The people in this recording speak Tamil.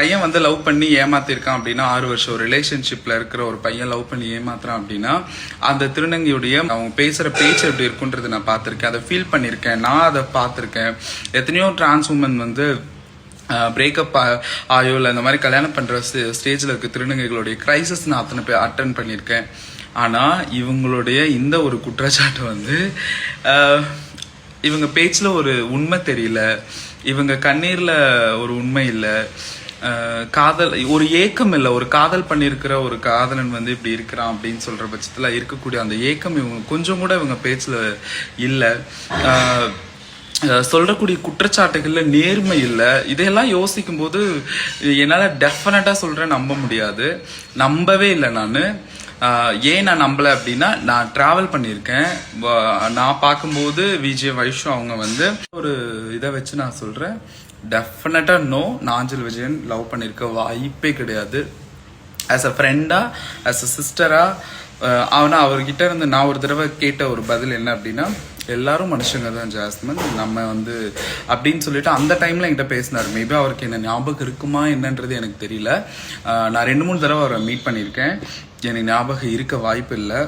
பையன் வந்து லவ் பண்ணி ஏமாத்திருக்கான் அப்படின்னா ஆறு வருஷம் ரிலேஷன்ஷிப்ல இருக்கிற ஒரு பையன் லவ் பண்ணி ஏமாத்துறான் அப்படின்னா அந்த திருநங்கையுடைய அவங்க பேசுற பேச்சு எப்படி இருக்குன்றது நான் பார்த்திருக்கேன். அதை ஃபீல் பண்ணியிருக்கேன் நான் அதை பார்த்திருக்கேன். எத்தனையோ டிரான்ஸ் உமன் வந்து பிரேக்கப் ஆயோ இல்லை இந்த மாதிரி கல்யாணம் பண்ற ஸ்டேஜில் இருக்க திருநங்கைகளுடைய கிரைசிஸ் நான் அத்தனை பேர் அட்டன் பண்ணியிருக்கேன் ஆனா இவங்களுடைய இந்த ஒரு குற்றச்சாட்டு வந்து இவங்க பேச்சில் ஒரு உண்மை தெரியல. இவங்க கண்ணீர்ல ஒரு உண்மை இல்லை. காதல் ஒரு ஏக்கம் இல்லை ஒரு காதல் பண்ணியிருக்கிற ஒரு காதலன் வந்து இப்படி இருக்கிறான் அப்படின்னு சொல்ற பட்சத்தில் இருக்கக்கூடிய அந்த ஏக்கம் இவங்க கொஞ்சம் கூட இவங்க பேச்சில் இல்லை. சொல்லக்கூடிய குற்றச்சாட்டுகளில் நேர்மை இல்லை. இதையெல்லாம் யோசிக்கும் போது என்னால சொல்கிறேன் நம்ப முடியாது. நம்பவே இல்லை நான். ஏன் நான் நம்பல அப்படின்னா நான் ட்ராவல் பண்ணியிருக்கேன். நான் பார்க்கும்போது விஜய் வைஷு அவங்க வந்து ஒரு இதை வச்சு நான் சொல்கிறேன் டெஃபினட்டாக நோ நாஞ்சல் விஜயன் லவ் பண்ணியிருக்க வாய்ப்பே கிடையாது. ஆஸ் அ ஃப்ரெண்டாக ஆஸ் அ சிஸ்டராக ஆனால் அவர்கிட்ட இருந்து நான் ஒரு தடவை கேட்ட ஒரு பதில் என்ன அப்படின்னா எல்லாரும் மனுஷங்க தான் ஜாஸ்மின். நம்ம வந்து அப்படின்னு சொல்லிட்டு அந்த டைம்ல என்கிட்ட பேசினார். மேபி அவருக்கு என்ன ஞாபகம் இருக்குமா என்னன்றது எனக்கு தெரியல. நான் ரெண்டு மூணு தடவை அவரை மீட் பண்ணியிருக்கேன். எனக்கு ஞாபகம் இருக்க வாய்ப்பு இல்லை.